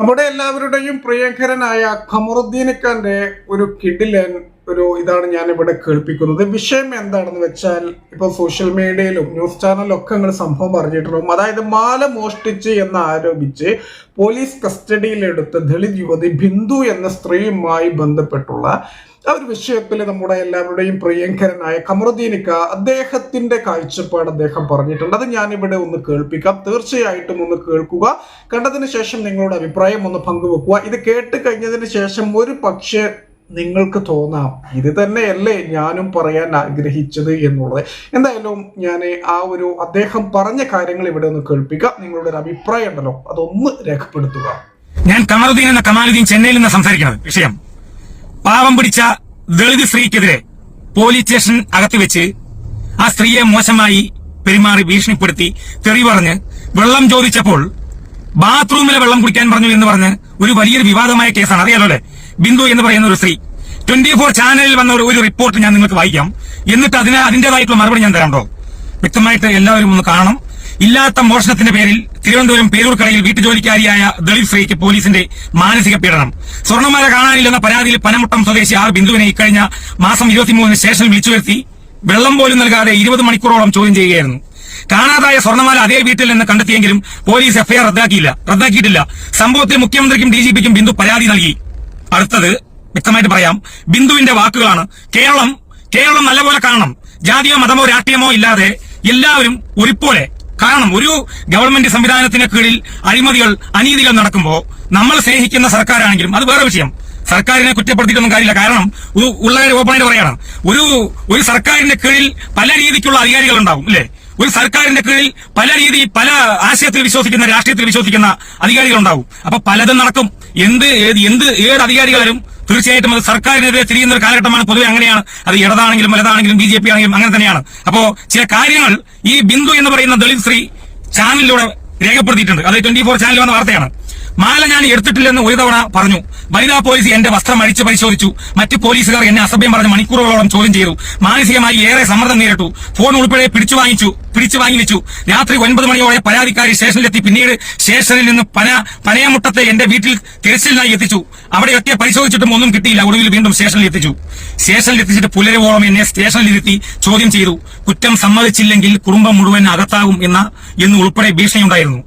നമ്മുടെ എല്ലാവരുടെയും പ്രിയങ്കരനായ ഖമറുദ്ദീൻ ഖാന്റെ ഒരു കിഡിലൻ ഒരു ഇതാണ് ഞാൻ ഇവിടെ കേൾപ്പിക്കുന്നത്. വിഷയം എന്താണെന്ന് വെച്ചാൽ ഇപ്പൊ സോഷ്യൽ മീഡിയയിലും ന്യൂസ് ചാനലിലും ഒക്കെ നിങ്ങൾ സംഭവം പറഞ്ഞിട്ടുണ്ടാവും അതായത് മാല മോഷ്ടിച്ച് എന്ന് ആരോപിച്ച് പോലീസ് കസ്റ്റഡിയിലെടുത്ത ദളിത് യുവതി ബിന്ദു എന്ന സ്ത്രീയുമായി ബന്ധപ്പെട്ടുള്ള ആ ഒരു വിഷയത്തിൽ നമ്മുടെ എല്ലാവരുടെയും പ്രിയങ്കരനായ കമറുദ്ദീനിക്ക അദ്ദേഹത്തിന്റെ കാഴ്ചപ്പാട് അദ്ദേഹം പറഞ്ഞിട്ടുണ്ട്. അത് ഞാനിവിടെ ഒന്ന് കേൾപ്പിക്കാം. തീർച്ചയായിട്ടും ഒന്ന് കേൾക്കുക. കണ്ടതിന് ശേഷം നിങ്ങളുടെ അഭിപ്രായം ഒന്ന് പങ്കുവെക്കുക. ഇത് കേട്ട് കഴിഞ്ഞതിന് ശേഷം ഒരു പക്ഷേ നിങ്ങൾക്ക് തോന്നാം. ഇത് തന്നെയല്ലേ ഞാനും പറയാൻ ആഗ്രഹിച്ചത് എന്നുള്ളത്. എന്തായാലും ഞാൻ ആ ഒരു അദ്ദേഹം പറഞ്ഞ കാര്യങ്ങൾ ഇവിടെ ഒന്ന് കേൾപ്പിക്കാം. നിങ്ങളുടെ ഒരു അഭിപ്രായം ഉണ്ടല്ലോ. അതൊന്ന് രേഖപ്പെടുത്തുക. ഞാൻ കമറുദ്ദീൻ എന്ന കമാലുദ്ദീൻ ചെന്നൈയിൽ നിന്ന് സംസാരിക്കുന്നത് വിഷയം. പാവം പിടിച്ച ദളിത് സ്ത്രീക്കെതിരെ പോലീസ് സ്റ്റേഷൻ അകത്ത് വെച്ച് ആ സ്ത്രീയെ മോശമായി പെരുമാറി ഭീഷണിപ്പെടുത്തി തെറി പറഞ്ഞ് വെള്ളം ചോദിച്ചപ്പോൾ ബാത്റൂമിലെ വെള്ളം കുടിക്കാൻ പറഞ്ഞു എന്ന് പറഞ്ഞ് ഒരു വലിയൊരു വിവാദമായ കേസാണ്. അറിയാലോ അല്ലെ? ബിന്ദു എന്ന് പറയുന്ന ഒരു സ്ത്രീ. ട്വന്റി ഫോർ ചാനലിൽ വന്ന ഒരു- റിപ്പോർട്ട് ഞാൻ നിങ്ങൾക്ക് വായിക്കാം. എന്നിട്ട് അതിന് അതിന്റേതായിട്ടുള്ള മറുപടി ഞാൻ തരാം കേട്ടോ വ്യക്തമായിട്ട് എല്ലാവരും ഒന്ന് കാണണം. ഇല്ലാത്ത മോഷണത്തിന്റെ പേരിൽ തിരുവനന്തപുരം പേരൂർക്കടയിൽ വീട്ടുജോലിക്കാരിയായ ദളിത് സ്ത്രീക്ക് പോലീസിന്റെ മാനസിക പീഡനം. സ്വർണമാല കാണാനില്ലെന്ന പരാതിയിൽ പനമുട്ടം സ്വദേശി ആർ ബിന്ദുവിനെ ഇക്കഴിഞ്ഞ മാസം ഇരുപത്തിമൂന്നിന് സ്റ്റേഷനിൽ വിളിച്ചു വരുത്തി വെള്ളം പോലും നൽകാതെ ഇരുപത് മണിക്കൂറോളം ചോദ്യം ചെയ്യുകയായിരുന്നു. കാണാതായ സ്വർണമാല അതേ വീട്ടിൽ നിന്ന് കണ്ടെത്തിയെങ്കിലും പോലീസ് എഫ്ഐആർ റദ്ദാക്കിയില്ല. റദ്ദാക്കിയിട്ടില്ല. സംഭവത്തിൽ മുഖ്യമന്ത്രിക്കും ഡിജിപിക്കും ബിന്ദു പരാതി നൽകി. അടുത്തത് വ്യക്തമായിട്ട് പറയാം. ബിന്ദുവിന്റെ വാക്കുകളാണ്. കേരളം കേരളം നല്ലപോലെ കാണണം. ജാതിയോ മതമോ രാഷ്ട്രീയമോ ഇല്ലാതെ എല്ലാവരും ഒരുപോലെ കാരണം ഒരു ഗവൺമെന്റ് സംവിധാനത്തിന് കീഴിൽ അഴിമതികൾ അനീതികൾ നടക്കുമ്പോൾ നമ്മൾ സ്നേഹിക്കുന്ന സർക്കാരാണെങ്കിലും അത് വേറെ വിഷയം. സർക്കാരിനെ കുറ്റപ്പെടുത്തിയിട്ടൊന്നും കാര്യമില്ല. കാരണം ഉള്ള ഓപ്പണായിട്ട് പറയണം. ഒരു ഒരു സർക്കാരിന്റെ കീഴിൽ പല രീതിക്കുള്ള അധികാരികൾ ഉണ്ടാവും അല്ലേ? ഒരു സർക്കാരിന്റെ കീഴിൽ പല രീതി പല ആശയത്തിൽ വിശ്വസിക്കുന്ന രാഷ്ട്രീയത്തിൽ വിശ്വസിക്കുന്ന അധികാരികൾ ഉണ്ടാവും. അപ്പൊ പലതും നടക്കും. എന്ത് എന്ത് ഏത് അധികാരികളും തീർച്ചയായിട്ടും അത് സർക്കാരിനെതിരെ തിരിയുന്ന ഒരു കാലഘട്ടമാണ്. പൊതുവെ അങ്ങനെയാണ്. അത് ഇടതാണെങ്കിലും വലതാണെങ്കിലും ബി ജെ പി ആണെങ്കിലും അങ്ങനെ തന്നെയാണ്. അപ്പോ ചില കാര്യങ്ങൾ ഈ ബിന്ദു എന്ന് പറയുന്ന ദളിത് ശ്രീ ചാനലിലൂടെ രേഖപ്പെടുത്തിയിട്ടുണ്ട്. അത് ട്വന്റി ഫോർ ചാനൽ വന്ന വാർത്തയാണ്. മാല ഞാൻ എടുത്തിട്ടില്ലെന്ന് ഒരു തവണ പറഞ്ഞു. വനിതാ പോലീസ് എന്റെ വസ്ത്രം അഴിച്ചു പരിശോധിച്ചു. മറ്റ് പോലീസുകാർ എന്നെ അസഭ്യം പറഞ്ഞ് മണിക്കൂറുകളോളം ചോദ്യം ചെയ്തു. മാനസികമായി ഏറെ സമ്മർദ്ദം നേരിട്ടു. ഫോൺ ഉൾപ്പെടെ പിടിച്ചു വാങ്ങിച്ചു പിടിച്ചു വാങ്ങി വെച്ചു രാത്രി ഒൻപത് മണിയോടെ പരാതിക്കാരി സ്റ്റേഷനിലെത്തി. പിന്നീട് സ്റ്റേഷനിൽ നിന്ന് പന പനയമുട്ടത്തെ എന്റെ വീട്ടിൽ തിരച്ചിലിനായി എത്തിച്ചു. അവിടെയൊക്കെ പരിശോധിച്ചിട്ടും ഒന്നും കിട്ടിയില്ല. ഒടുവിൽ വീണ്ടും സ്റ്റേഷനിൽ എത്തിച്ചു. സ്റ്റേഷനിൽ എത്തിച്ചിട്ട് പുലരുവോളം എന്നെ സ്റ്റേഷനിലിരുത്തി ചോദ്യം ചെയ്തു. കുറ്റം സമ്മതിച്ചില്ലെങ്കിൽ കുടുംബം മുഴുവൻ അകത്താകും എന്ന എന്ന് ഉൾപ്പെടെ ഭീഷണിയുണ്ടായിരുന്നു.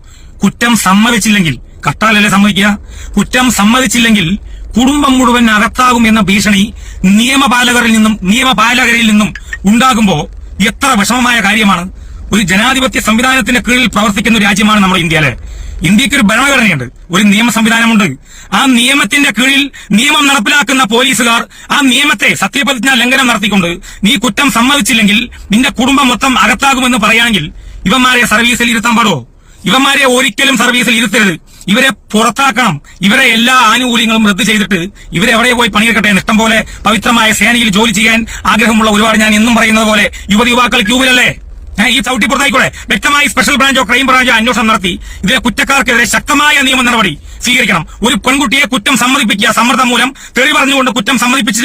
കുറ്റം സമ്മതിച്ചില്ലെങ്കിൽ കട്ടാലല്ലേ സമ്മതിക്കുക. കുറ്റം സമ്മതിച്ചില്ലെങ്കിൽ കുടുംബം മുഴുവൻ അകത്താകും എന്ന ഭീഷണി നിയമപാലകരിൽ നിന്നും നിയമപാലകരിൽ നിന്നും ഉണ്ടാകുമ്പോൾ എത്ര വിഷമമായ കാര്യമാണ്. ഒരു ജനാധിപത്യ സംവിധാനത്തിന്റെ കീഴിൽ പ്രവർത്തിക്കുന്ന രാജ്യമാണ് നമ്മുടെ ഇന്ത്യയിലെ. ഇന്ത്യയ്ക്ക് ഒരു ഭരണഘടനയുണ്ട്. ഒരു നിയമ സംവിധാനമുണ്ട്. ആ നിയമത്തിന്റെ കീഴിൽ നിയമം നടപ്പിലാക്കുന്ന പോലീസുകാർ ആ നിയമത്തെ സത്യപ്രതിജ്ഞ ലംഘനം നടത്തിക്കൊണ്ട് നീ കുറ്റം സമ്മതിച്ചില്ലെങ്കിൽ നിന്റെ കുടുംബം മൊത്തം അകത്താകുമെന്ന് പറയുകയാണെങ്കിൽ ഇവന്മാരെ സർവീസിൽ ഇരുത്താൻ പാടോ ഇവന്മാരെ ഒരിക്കലും സർവീസിൽ ഇരുത്തരുത്. ഇവരെ പുറത്താക്കണം. ഇവരെ എല്ലാ ആനുകൂല്യങ്ങളും റദ്ദ് ചെയ്തിട്ട് ഇവരെ എവിടെ പോയി പണിയെടുക്കട്ടെ ഇഷ്ടം പോലെ പവിത്രമായ സേനയിൽ ജോലി ചെയ്യാൻ ആഗ്രഹമുള്ള ഒരുപാട് ഞാൻ എന്നും പറയുന്നത് പോലെ യുവതി യുവാക്കൾ ക്യൂവിലല്ലേ? ഈ ചവിട്ടി പുറത്തായിക്കോളെ. വ്യക്തമായി സ്പെഷ്യൽ ബ്രാഞ്ചോ ക്രൈം ബ്രാഞ്ചോ അന്വേഷണം നടത്തി. ഇതിലെ കുറ്റക്കാർക്കെതിരെ ശക്തമായ നിയമ നടപടി സ്വീകരിക്കണം. ഒരു പെൺകുട്ടിയെ കുറ്റം സമ്മതിപ്പിക്കുക സമ്മർദ്ദം മൂലം തെറി പറഞ്ഞുകൊണ്ട് കുറ്റം സമ്മതിപ്പിച്ച്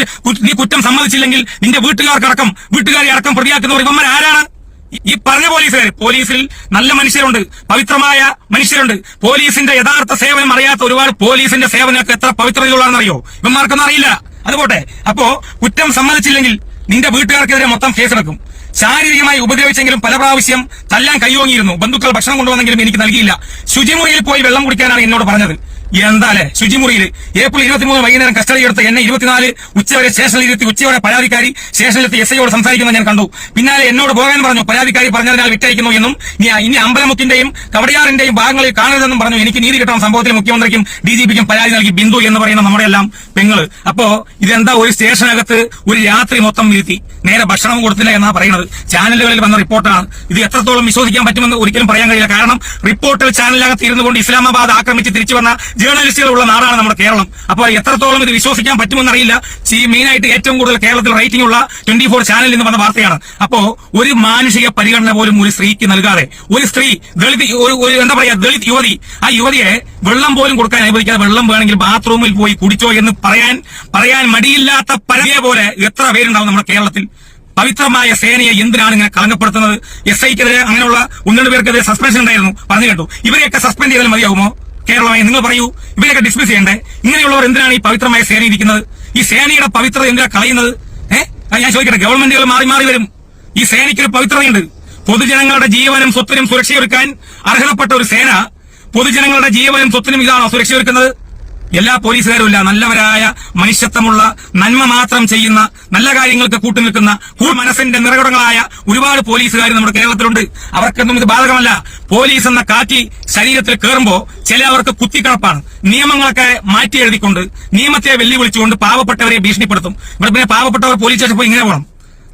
നീ കുറ്റം സമ്മതിച്ചില്ലെങ്കിൽ നിന്റെ വീട്ടുകാർക്കടക്കം വീട്ടുകാരെ അടക്കം പ്രതിയാക്കുന്നവർ ഇവന്മാർ ആരാണ് ഈ- പറഞ്ഞ പോലീസുകാർ പോലീസിൽ നല്ല മനുഷ്യരുണ്ട് പവിത്രമായ മനുഷ്യരുണ്ട്. പോലീസിന്റെ യഥാർത്ഥ സേവനം അറിയാത്ത ഒരുപാട് പോലീസിന്റെ സേവനമൊക്കെ എത്ര പവിത്രതയുള്ളതാണെന്നറിയോ? ഇവന്മാർക്കൊന്നും അറിയില്ല. അതുപോട്ടെ. അപ്പോ കുറ്റം സമ്മതിച്ചില്ലെങ്കിൽ നിന്റെ വീട്ടുകാർക്കെതിരെ മൊത്തം കേസെടുക്കും. ശാരീരികമായി ഉപദ്രവിച്ചെങ്കിലും പല പ്രാവശ്യം തല്ലാൻ കൈയോങ്ങിയിരുന്നു ബന്ധുക്കൾ ഭക്ഷണം കൊണ്ടുവന്നെങ്കിലും എനിക്ക് നൽകിയില്ല. ശുചിമുറിയിൽ പോയി വെള്ളം കുടിക്കാനാണ് എന്നോട് പറഞ്ഞത്. എന്താലേ? ശുചിമുറിയിൽ ഏപ്രിൽ ഇരുപത്തിമൂന്ന് വൈകുന്നേരം കസ്റ്റഡി എടുത്ത് എന്നെ ഇരുപത്തിനാല് ഉച്ചവരെ സ്റ്റേഷനിൽ ഇരുത്തി ഉച്ചയോടെ പരാതിക്കാരി സ്റ്റേഷനിലെത്തി എസ് ഐയോട് സംസാരിക്കുന്നത് ഞാൻ കണ്ടു. പിന്നാലെ എന്നോട് പോകാൻ പറഞ്ഞു. പരാതിക്കാരി പറഞ്ഞതിനാൽ വിട്ടയക്കുന്നു എന്നും ഇനി അമ്പലമുക്കിന്റെയും കവടിയാറിന്റെയും ഭാഗങ്ങളിൽ കാണരുതെന്നും പറഞ്ഞു. എനിക്ക് നീതി കിട്ടണം. സംഭവത്തിൽ മുഖ്യമന്ത്രിക്കും ഡി ജി പിക്കും പരാതി നൽകി ബിന്ദു എന്ന് പറയുന്ന നമ്മുടെ എല്ലാം പെങ്ങൾ. അപ്പോ ഇതെന്താ ഒരു സ്റ്റേഷനകത്ത് ഒരു രാത്രി മൊത്തം ഇരുത്തി? നേരെ ഭക്ഷണം കൊടുത്തില്ല എന്നാ പറയുന്നത്. ചാനലുകളിൽ വന്ന റിപ്പോർട്ടാണ് ഇത് എത്രത്തോളം വിശ്വസിക്കാൻ പറ്റുമെന്ന് ഒരിക്കലും പറയാൻ കഴിയില്ല. കാരണം റിപ്പോർട്ടിൽ ചാനലിനകത്ത് ഇരുന്നു കൊണ്ട് ഇസ്ലാമാബാദ് ആക്രമിച്ച് തിരിച്ചു വന്ന ജേർണലിസ്റ്റുകളുള്ള നാടാണ് നമ്മുടെ കേരളം. അപ്പോൾ എത്രത്തോളം ഇത് വിശ്വസിക്കാൻ പറ്റുമെന്ന് അറിയില്ല മെയിൻ ആയിട്ട് ഏറ്റവും കൂടുതൽ കേരളത്തിൽ റേറ്റിംഗ് ഉള്ള ട്വന്റി ഫോർ ചാനലിൽ നിന്ന് വന്ന വാർത്തയാണ്. അപ്പോ ഒരു മാനുഷിക പരിഗണന പോലും ഒരു സ്ത്രീക്ക് നൽകാതെ ഒരു സ്ത്രീ ദളിത് എന്താ പറയാ ദളിത് യുവതി ആ യുവതിയെ വെള്ളം പോലും കൊടുക്കാൻ അനുവദിക്കാതെ വെള്ളം വേണമെങ്കിൽ ബാത്റൂമിൽ പോയി കുടിച്ചോ എന്ന് പറയാൻ പറയാൻ മടിയില്ലാത്ത പരതിയെ പോലെ എത്ര പേരുണ്ടാവും നമ്മുടെ കേരളത്തിൽ. പവിത്രമായ സേനയെ എന്തിനാണ് ഇങ്ങനെ കളങ്കപ്പെടുത്തുന്നത്? എസ് ഐക്കെതിരെ അങ്ങനെയുള്ള ഒന്ന് പേർക്കെതിരെ സസ്പെൻഷൻ ഉണ്ടായിരുന്നു. പറഞ്ഞു കേട്ടു. ഇവരെയൊക്കെ സസ്പെൻഡ് ചെയ്താൽ മതിയാകുമോ കേരളമായി നിങ്ങൾ പറയൂ. ഇവരെയൊക്കെ ഡിസ്മിസ് ചെയ്യണ്ടേ? ഇങ്ങനെയുള്ളവർ എന്തിനാണ് ഈ പവിത്രമായ സേന ഇരിക്കുന്നത്? ഈ സേനയുടെ പവിത്രത എന്തിനാ കളയുന്നത്? ഏഹ് ഞാൻ ചോദിക്കട്ടെ. ഗവൺമെന്റുകൾ മാറി മാറി വരും. ഈ സേനയ്ക്കൊരു പവിത്രതയുണ്ട്. പൊതുജനങ്ങളുടെ ജീവനും സ്വത്തിനും സുരക്ഷയൊരുക്കാൻ അർഹതപ്പെട്ട ഒരു സേന പൊതുജനങ്ങളുടെ ജീവനും സ്വത്തിനും ഇതാണോ സുരക്ഷയൊരുക്കുന്നത്? എല്ലാ പോലീസുകാരും ഇല്ല. നല്ലവരായ മനുഷ്യത്വമുള്ള നന്മ മാത്രം ചെയ്യുന്ന നല്ല കാര്യങ്ങൾക്ക് കൂട്ടുനിൽക്കുന്ന കൂൾ മനസ്സിന്റെ നിറകുടങ്ങളായ ഒരുപാട് പോലീസുകാർ നമ്മുടെ കേരളത്തിലുണ്ട്. അവർക്കൊന്നും ഇത് ബാധകമല്ല. പോലീസ് എന്ന കാറ്റി ശരീരത്തിൽ കയറുമ്പോ ചിലവർക്ക് കുത്തിക്കണപ്പാണ് നിയമങ്ങളൊക്കെ മാറ്റി എഴുതിക്കൊണ്ട് നിയമത്തെ വെല്ലുവിളിച്ചുകൊണ്ട് പാവപ്പെട്ടവരെ ഭീഷണിപ്പെടുത്തും. ഇവിടെ പിന്നെ പാവപ്പെട്ടവർ പോലീസ് സ്റ്റേഷൻ പോയി ഇങ്ങനെ പോകണം.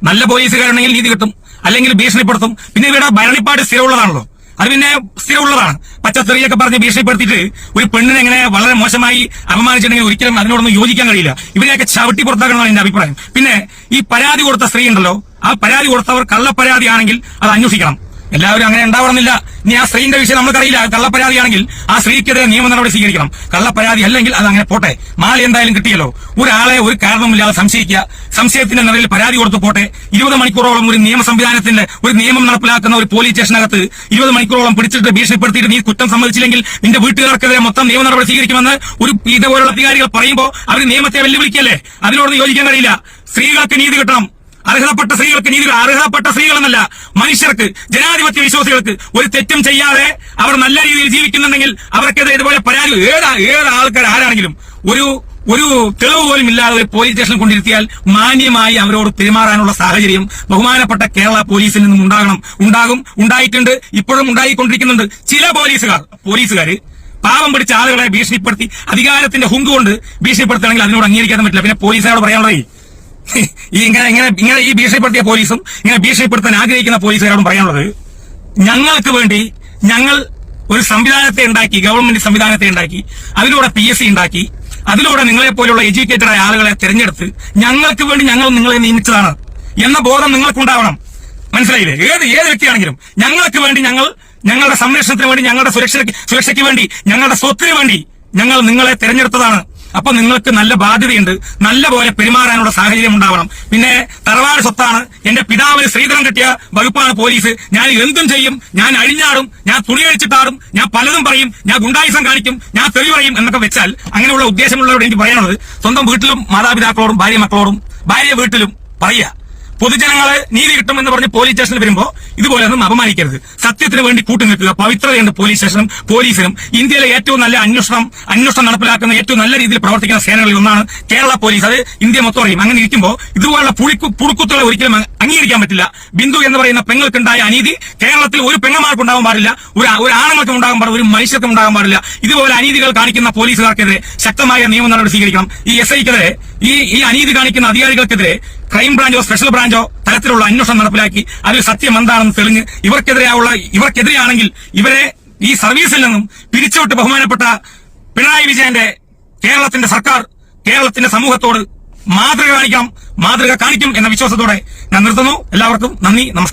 നല്ല പോലീസുകാരുണ്ടെങ്കിൽ നീതി കിട്ടും. അല്ലെങ്കിൽ ഭീഷണിപ്പെടുത്തും. പിന്നെ ഇവിടെ ഭരണിപ്പാട് സ്ഥിരമുള്ളതാണല്ലോ. അത് പിന്നെ സ്ഥിരമുള്ളതാണ്. പച്ചത്തെറിയൊക്കെ പറഞ്ഞ് ഭീഷണിപ്പെടുത്തിയിട്ട് ഒരു പെണ്ണിനെ എങ്ങനെ വളരെ മോശമായി അപമാനിച്ചിട്ടുണ്ടെങ്കിൽ ഒരിക്കലും അതിനോടൊന്നും യോജിക്കാൻ കഴിയില്ല. ഇവരെയൊക്കെ ചവിട്ടി പുറത്താക്കണമെന്നാണ് എന്റെ അഭിപ്രായം. പിന്നെ ഈ പരാതി കൊടുത്ത സ്ത്രീ ഉണ്ടല്ലോ ആ പരാതി കൊടുത്തവർ കള്ളപ്പരാതിയാണെങ്കിൽ അത് അന്വേഷിക്കണം. എല്ലാവരും അങ്ങനെ ഉണ്ടാവണമെന്നില്ല. ഇനി ആ സ്ത്രീന്റെ വിഷയം നമുക്കറിയില്ല. കള്ളപ്പരാതിയാണെങ്കിൽ ആ സ്ത്രീക്കെതിരെ നിയമ നടപടി സ്വീകരിക്കണം. കള്ളപ്പരാതി അല്ലെങ്കിൽ അത് അങ്ങനെ പോട്ടെ. മാളി എന്തായാലും കിട്ടിയല്ലോ. ഒരാളെ ഒരു കാരണമില്ലാതെ സംശയിക്കുക. സംശയത്തിന്റെ നിലയിൽ പരാതി കൊടുത്തു പോട്ടെ. ഇരുപത് മണിക്കൂറോളം ഒരു നിയമ സംവിധാനത്തിന്റെ ഒരു നിയമം നടപ്പിലാക്കുന്ന ഒരു പോലീസ് സ്റ്റേഷനകത്ത് ഇരുപത് മണിക്കൂറോളം പിടിച്ചിട്ട് ഭീഷണിപ്പെടുത്തിയിട്ട് നീ കുറ്റം സമ്മതിച്ചില്ലെങ്കിൽ നിന്റെ വീട്ടുകാർക്കെതിരെ മൊത്തം നിയമ നടപടി സ്വീകരിക്കുമെന്ന് ഒരു ഇതുപോലുള്ള അധികാരികൾ പറയുമ്പോൾ അവർ നിയമത്തെ വെല്ലുവിളിക്കല്ലേ? അതിനോട് യോജിക്കാൻ കഴിയില്ല. സ്ത്രീകൾക്ക് നീതി കിട്ടണം. അർഹതപ്പെട്ട സ്ത്രീകൾക്ക് നീതി അർഹതപ്പെട്ട സ്ത്രീകളെന്നല്ല മനുഷ്യർക്ക് ജനാധിപത്യ വിശ്വാസികൾക്ക് ഒരു തെറ്റും ചെയ്യാതെ അവർ നല്ല രീതിയിൽ ജീവിക്കുന്നുണ്ടെങ്കിൽ അവർക്കെതിരെ ഇതുപോലെ പരാതി ഏത് ഏത് ആൾക്കാർ ആരാണെങ്കിലും ഒരു ഒരു തെളിവ് പോലും ഇല്ലാതെ ഒരു പോലീസ് സ്റ്റേഷനിൽ കൊണ്ടിരുത്തിയാൽ മാന്യമായി അവരോട് പെരുമാറാനുള്ള സാഹചര്യം ബഹുമാനപ്പെട്ട കേരള പോലീസിൽ നിന്നും ഉണ്ടാകണം. ഉണ്ടാകും ഉണ്ടായിട്ടുണ്ട് ഇപ്പോഴും ഉണ്ടായിക്കൊണ്ടിരിക്കുന്നുണ്ട്. ചില പോലീസുകാർ പോലീസുകാർ പാവം പിടിച്ച ആളുകളെ ഭീഷണിപ്പെടുത്തി അധികാരത്തിന്റെ ഹുങ്ക് കൊണ്ട് ഭീഷണിപ്പെടുത്തണമെങ്കിൽ അതിനോട് അംഗീകരിക്കാൻ പറ്റില്ല. പിന്നെ പോലീസുകാരോട് പറയാനുള്ളത് ഇങ്ങനെ ഇങ്ങനെ ഇങ്ങനെ ഈ ഭീഷണിപ്പെടുത്തിയ പോലീസും ഇങ്ങനെ ഭീഷണിപ്പെടുത്താൻ ആഗ്രഹിക്കുന്ന പോലീസുകാരോടും പറയാനുള്ളത്. ഞങ്ങൾക്ക് വേണ്ടി ഞങ്ങൾ ഒരു സംവിധാനത്തെ ഉണ്ടാക്കി ഗവൺമെന്റ് സംവിധാനത്തെ ഉണ്ടാക്കി അതിലൂടെ പി എസ് സി ഉണ്ടാക്കി അതിലൂടെ നിങ്ങളെ പോലെയുള്ള എഡ്യൂക്കേറ്റഡ് ആയ ആളുകളെ തിരഞ്ഞെടുത്ത് ഞങ്ങൾക്ക് വേണ്ടി ഞങ്ങൾ നിങ്ങളെ നിയമിച്ചതാണ് എന്ന ബോധം നിങ്ങൾക്കുണ്ടാവണം. മനസ്സിലായില്ലേ? ഏത് ഏത് വ്യക്തിയാണെങ്കിലും ഞങ്ങൾക്ക് വേണ്ടി ഞങ്ങൾ ഞങ്ങളുടെ സംരക്ഷണത്തിന് വേണ്ടി ഞങ്ങളുടെ സുരക്ഷ സുരക്ഷയ്ക്ക് വേണ്ടി ഞങ്ങളുടെ സ്വത്തിന് വേണ്ടി ഞങ്ങൾ നിങ്ങളെ തിരഞ്ഞെടുത്തതാണ്. അപ്പൊ നിങ്ങൾക്ക് നല്ല ബാധ്യതയുണ്ട്. നല്ല പോലെ പെരുമാറാനുള്ള സാഹചര്യം ഉണ്ടാവണം. പിന്നെ തറവാട് സ്വത്താണ്. എന്റെ പിതാവിന് ശ്രീധരം കിട്ടിയ വകുപ്പാണ് പോലീസ്. ഞാൻ എന്തും ചെയ്യും. ഞാൻ അഴിഞ്ഞാടും. ഞാൻ തുണിയഴിച്ചിട്ടാടും ഞാൻ പലതും പറയും. ഞാൻ ഗുണ്ടായുസം കാണിക്കും. ഞാൻ തെളിവ് പറയും എന്നൊക്കെ വെച്ചാൽ അങ്ങനെയുള്ള ഉദ്ദേശമുള്ളവരോട് എനിക്ക് പറയാനുള്ളത്. സ്വന്തം വീട്ടിലും മാതാപിതാക്കളോടും ഭാര്യ മക്കളോടും ഭാര്യ വീട്ടിലും പറയുക. പൊതുജനങ്ങളെ നീതി കിട്ടുമെന്ന് പറഞ്ഞ് പോലീസ് സ്റ്റേഷനിൽ വരുമ്പോൾ ഇതുപോലെ ഒന്നും അപമാനിക്കരുത്. സത്യത്തിന് വേണ്ടി കൂട്ടുനിൽക്കുക പവിത്രതയുണ്ട് പോലീസ് സ്റ്റേഷനും പോലീസിനും. ഇന്ത്യയിലെ ഏറ്റവും നല്ല അന്വേഷണം അന്വേഷണം നടപ്പിലാക്കുന്ന ഏറ്റവും നല്ല രീതിയിൽ പ്രവർത്തിക്കുന്ന സേനകളിൽ ഒന്നാണ് കേരള പോലീസ്. അത് ഇന്ത്യ മൊത്തം അറിയും. അങ്ങനെ ഇരിക്കുമ്പോൾ ഇതുപോലുള്ള പുളിക്കു പുഴുക്കുത്തുകളെ ഒരിക്കലും അംഗീകരിക്കാൻ പറ്റില്ല. ബിന്ദു എന്ന് പറയുന്ന പെങ്ങൾക്കുണ്ടായ അനീതി കേരളത്തിൽ ഒരു പെങ്ങന്മാർക്ക് ഉണ്ടാകാൻ പാടില്ല. ഒരു ഒരു ആണുങ്ങൾക്ക് ഉണ്ടാകാൻ പാടില്ല. ഒരു മനുഷ്യർക്കും ഉണ്ടാകാൻ പാടില്ല. ഇതുപോലെ അനീതികൾ കാണിക്കുന്ന പോലീസുകാർക്കെതിരെ ശക്തമായ നിയമ നടപടി സ്വീകരിക്കണം. ഈ എസ് ഐക്കെതിരെ ഈ ഈ അനീതി കാണിക്കുന്ന അധികാരികൾക്കെതിരെ ക്രൈം ബ്രാഞ്ചോ സ്പെഷ്യൽ ബ്രാഞ്ചോ തരത്തിലുള്ള അന്വേഷണം നടപ്പിലാക്കി. അതിൽ സത്യം എന്താണെന്ന് തെളിഞ്ഞ് ഇവർക്കെതിരെയുള്ള ഇവർക്കെതിരെയാണെങ്കിൽ ഇവരെ ഈ സർവീസിൽ നിന്നും പിരിച്ചുവിട്ട് ബഹുമാനപ്പെട്ട പിണറായി വിജയന്റെ കേരളത്തിന്റെ സർക്കാർ കേരളത്തിന്റെ സമൂഹത്തോട് മാതൃക കാണിക്കാം മാതൃക കാണിക്കും എന്ന വിശ്വാസത്തോടെ ഞാൻ നിർത്തുന്നു. എല്ലാവർക്കും നന്ദി നമസ്കാരം.